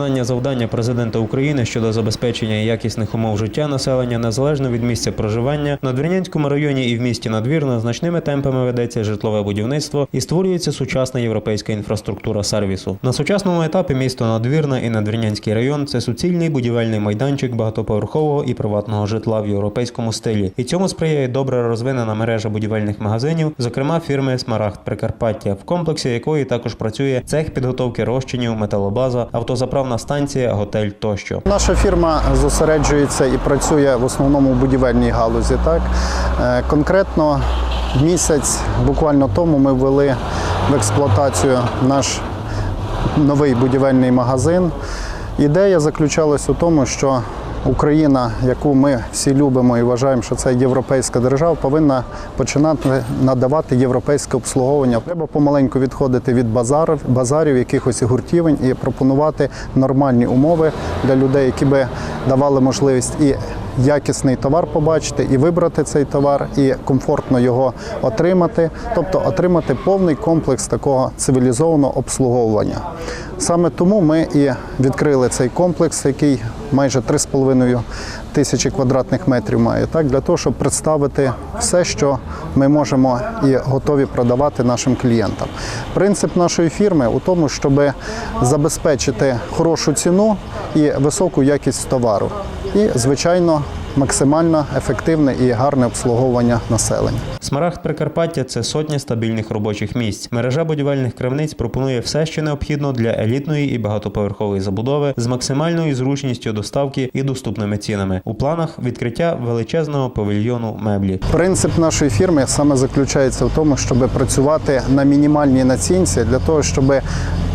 Виконання завдання президента України щодо забезпечення якісних умов життя населення незалежно від місця проживання на Двірнянському районі і в місті Надвірна значними темпами ведеться житлове будівництво і створюється сучасна європейська інфраструктура сервісу. На сучасному етапі місто Надвірна і Надвірнянський район це суцільний будівельний майданчик багатоповерхового і приватного житла в європейському стилі. І цьому сприяє добре розвинена мережа будівельних магазинів, зокрема фірми Смарагд Прикарпаття, в комплексі якої також працює цех підготовки розчинів, металобаза, автозаправна станція, готель тощо. Наша фірма зосереджується і працює в основному в будівельній галузі. Так Е, конкретно місяць буквально тому ми ввели в експлуатацію наш новий будівельний магазин. Ідея заключалась у тому, що Україна, яку ми всі любимо і вважаємо, що це європейська держава, повинна починати надавати європейське обслуговування. Треба помаленьку відходити від базарів, базарів, якихось гуртівень і пропонувати нормальні умови для людей, які би давали можливість і якісний товар побачити, і вибрати цей товар, і комфортно його отримати, тобто отримати повний комплекс такого цивілізованого обслуговування. Саме тому ми і відкрили цей комплекс, який майже 3,5 тисячі квадратних метрів має, так для того, щоб представити все, що ми можемо і готові продавати нашим клієнтам. Принцип нашої фірми у тому, щоб забезпечити хорошу ціну і високу якість товару, і звичайно максимально ефективне і гарне обслуговування населення. Смарагд Прикарпаття це сотня стабільних робочих місць. Мережа будівельних крамниць пропонує все, що необхідно для елітної і багатоповерхової забудови з максимальною зручністю доставки і доступними цінами. У планах відкриття величезного павільйону меблі. Принцип нашої фірми саме заключається в тому, щоб працювати на мінімальній націнці для того, щоб в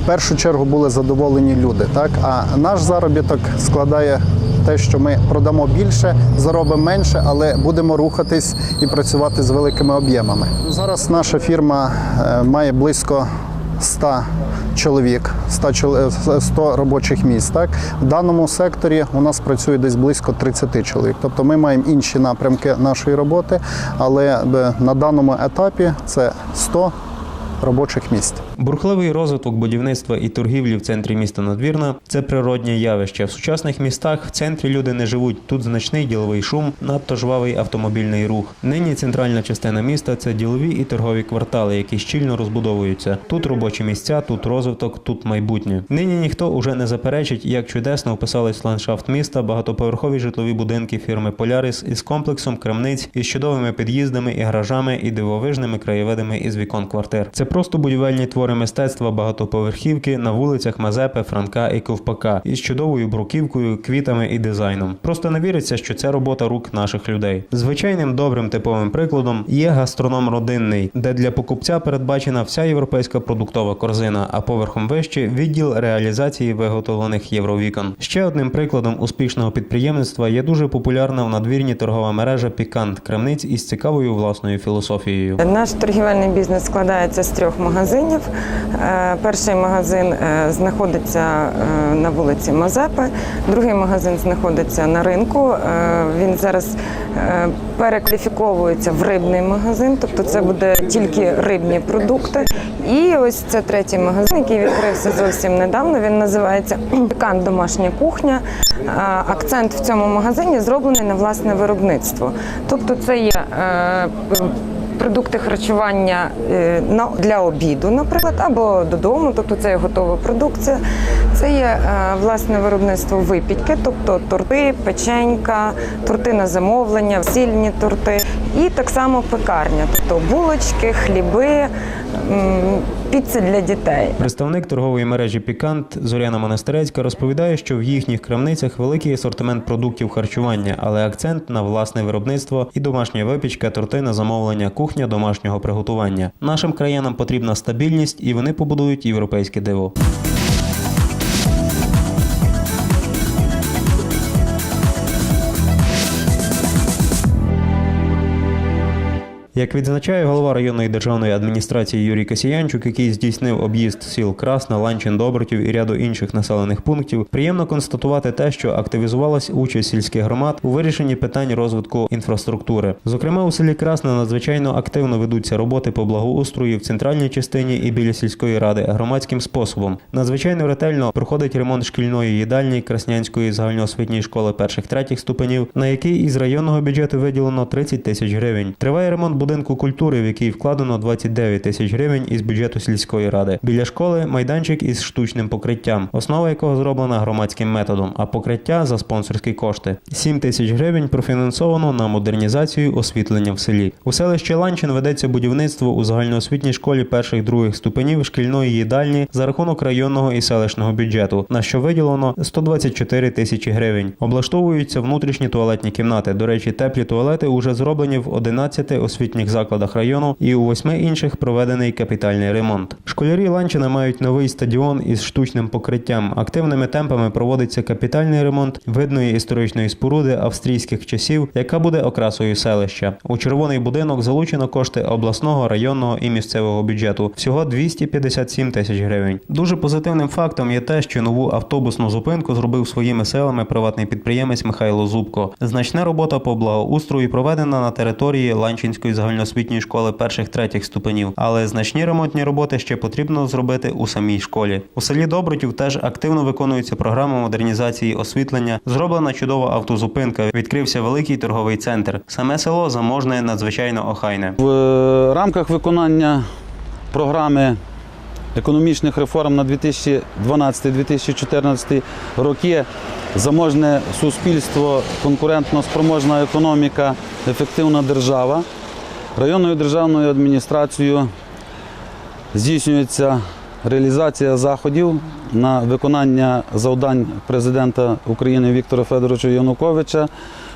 першу чергу були задоволені люди. Так а наш заробіток складає те, що ми продамо більше, заробимо менше, але будемо рухатись і працювати з великими об'ємами. Зараз наша фірма е, має близько 100 чоловік, 100, чол- 100 робочих місць. Так? В даному секторі у нас працює десь близько 30 чоловік. Тобто ми маємо інші напрямки нашої роботи, але е, на даному етапі це 100 робочих місць. Бурхливий розвиток будівництва і торгівлі в центрі міста Надвірна це природнє явище. В сучасних містах в центрі люди не живуть. Тут значний діловий шум, надто жвавий автомобільний рух. Нині центральна частина міста це ділові і торгові квартали, які щільно розбудовуються. Тут робочі місця, тут розвиток, тут майбутнє. Нині ніхто уже не заперечить, як чудесно вписались ландшафт міста багатоповерхові житлові будинки фірми Полярис із комплексом крамниць, із чудовими під'їздами і гаражами і дивовижними краєвидами із вікон квартир. Це просто будівельні твори мистецтва багатоповерхівки на вулицях Мазепи, Франка і Ковпака із чудовою бруківкою, квітами і дизайном. Просто не віриться, що це робота рук наших людей. Звичайним добрим типовим прикладом є гастроном родинний, де для покупця передбачена вся європейська продуктова корзина, а поверхом вище відділ реалізації виготовлених євровікон. Ще одним прикладом успішного підприємництва є дуже популярна в надвірні торгова мережа Пікант крамниць із цікавою власною філософією. Наш торгівельний бізнес складається з трьох магазинів. Е, Перший магазин е, знаходиться е, на вулиці Мазепи, другий магазин знаходиться на ринку. Він зараз перекваліфіковується в рибний магазин, тобто це буде тільки рибні продукти. І ось це третій магазин, який відкрився зовсім недавно. Він називається Пікант Домашня кухня. Акцент в цьому магазині зроблений на власне виробництво. Тобто, це є продукти харчування е, для обіду, наприклад, або додому, тобто це є готова продукція. Це є е, власне виробництво випічки, тобто торти, печенька, торти на замовлення, сільні торти, і так само пекарня, тобто булочки, хліби, піци для дітей. Представник торгової мережі Пікант Зоряна Монастирецька розповідає, що в їхніх крамницях великий асортимент продуктів харчування, але акцент на власне виробництво і домашня випічка, торти на замовлення, кухня домашнього приготування. Нашим краянам потрібна стабільність, і вони побудують європейське диво. Як відзначає голова районної державної адміністрації Юрій Касіянчук, який здійснив об'їзд сіл Красна, Ланчин, Добротів і ряду інших населених пунктів, приємно констатувати те, що активізувалась участь сільських громад у вирішенні питань розвитку інфраструктури. Зокрема, у селі Красна надзвичайно активно ведуться роботи по благоустрою в центральній частині і біля сільської ради громадським способом. Надзвичайно ретельно проходить ремонт шкільної їдальні Краснянської загальноосвітньої школи перших третіх ступенів, на який із районного бюджету виділено 30 тисяч гривень. Триває ремонт будинку культури, в який вкладено 29 тисяч гривень із бюджету сільської ради. Біля школи майданчик із штучним покриттям, основа якого зроблена громадським методом, а покриття за спонсорські кошти. 7 тисяч гривень профінансовано на модернізацію освітлення в селі. У селищі Ланчин ведеться будівництво у загальноосвітній школі перших других ступенів шкільної їдальні за рахунок районного і селищного бюджету, на що виділено 124 тисячі гривень. Облаштовуються внутрішні туалетні кімнати. До речі, теплі туалети уже зроблені в 11 освітніх закладах району і у 8 інших проведений капітальний ремонт. Школярі Ланчина мають новий стадіон із штучним покриттям. Активними темпами проводиться капітальний ремонт видної історичної споруди австрійських часів, яка буде окрасою селища. У червоний будинок залучено кошти обласного, районного і місцевого бюджету. Всього 257 тисяч гривень. Дуже позитивним фактом є те, що нову автобусну зупинку зробив своїми силами приватний підприємець Михайло Зубко. Значна робота по благоустрою проведена на території Ланчинської загальноосвітньої школи перших третіх ступенів, але значні ремонтні роботи ще потрібно зробити у самій школі. У селі Добротів теж активно виконується програма модернізації освітлення. Зроблена чудова автозупинка. Відкрився великий торговий центр. Саме село заможне надзвичайно охайне. В е, рамках виконання програми економічних реформ на 2012-2014 роки заможне суспільство, конкурентно спроможна економіка, ефективна держава. Районною державною адміністрацією здійснюється реалізація заходів на виконання завдань президента України Віктора Федоровича Януковича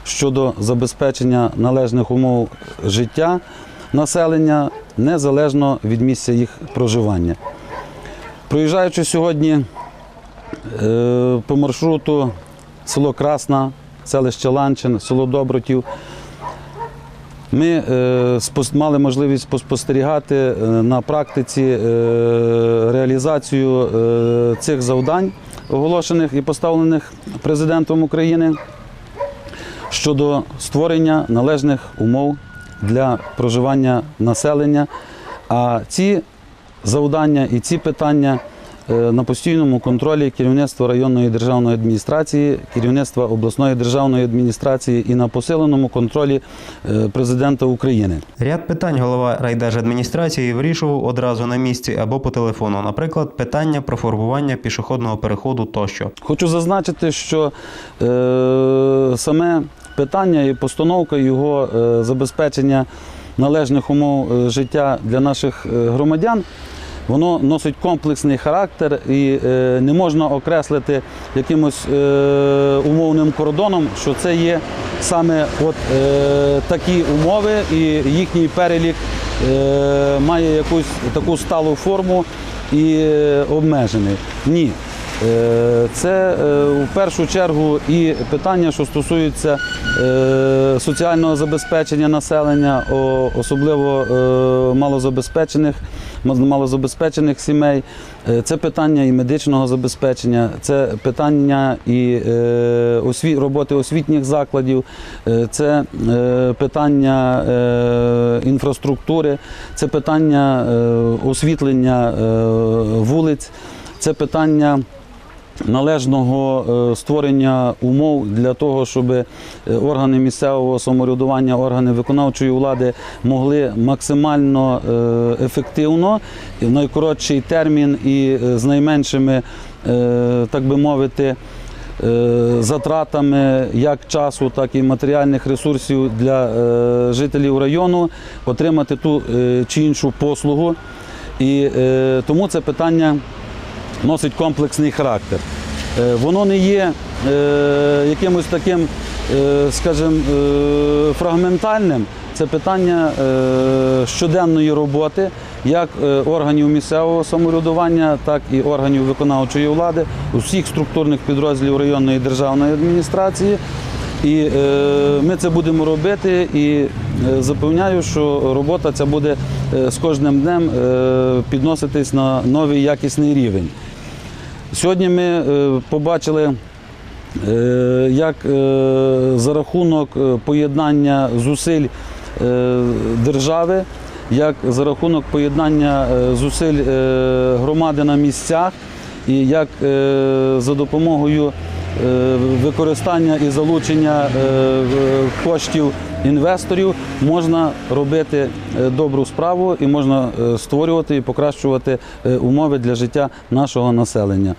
щодо забезпечення належних умов життя населення незалежно від місця їх проживання. Проїжджаючи сьогодні е, по маршруту село Красна, селище Ланчин, село Добротів, ми е, мали можливість поспостерігати е, на практиці е, реалізацію цих завдань, оголошених і поставлених президентом України щодо створення належних умов для проживання населення. А ці завдання і ці питання на постійному контролі керівництва районної державної адміністрації, керівництва обласної державної адміністрації і на посиленому контролі е, президента України. Ряд питань голова райдержадміністрації вирішував одразу на місці або по телефону. Наприклад, питання про формування пішохідного переходу тощо. Хочу зазначити, що е, саме питання і постановка його е, забезпечення належних умов е, життя для наших е, громадян. Воно носить комплексний характер і е, не можна окреслити якимось е, умовним кордоном, що це є саме от, е, такі умови, і їхній перелік має якусь таку сталу форму і обмежений. Ні. Це в першу чергу і питання, що стосуються е, соціального забезпечення населення, особливо малозабезпечених, мал- малозабезпечених сімей. Е, Це питання і медичного забезпечення, це питання і е, роботи освітніх закладів, е, це питання інфраструктури, це питання освітлення вулиць, це питання належного е, створення умов для того, щоб е, органи місцевого самоврядування, органи виконавчої влади могли максимально е, ефективно в найкоротший термін і з найменшими, так би мовити, затратами як часу, так і матеріальних ресурсів для жителів району отримати ту чи іншу послугу. І тому це питання носить комплексний характер. Е, Воно не є е, якимось таким, е, скажімо, фрагментальним. Це питання щоденної роботи як органів місцевого самоврядування, так і органів виконавчої влади, усіх структурних підрозділів районної державної адміністрації. І ми це будемо робити і запевняю, що робота ця буде з кожним днем підноситись на новий якісний рівень. Сьогодні ми е, побачили, е, як е, за рахунок поєднання зусиль держави, як за рахунок поєднання зусиль громади на місцях, і як за допомогою використання і залучення е, коштів інвесторів можна робити е, добру справу і можна е, створювати і покращувати е, умови для життя нашого населення.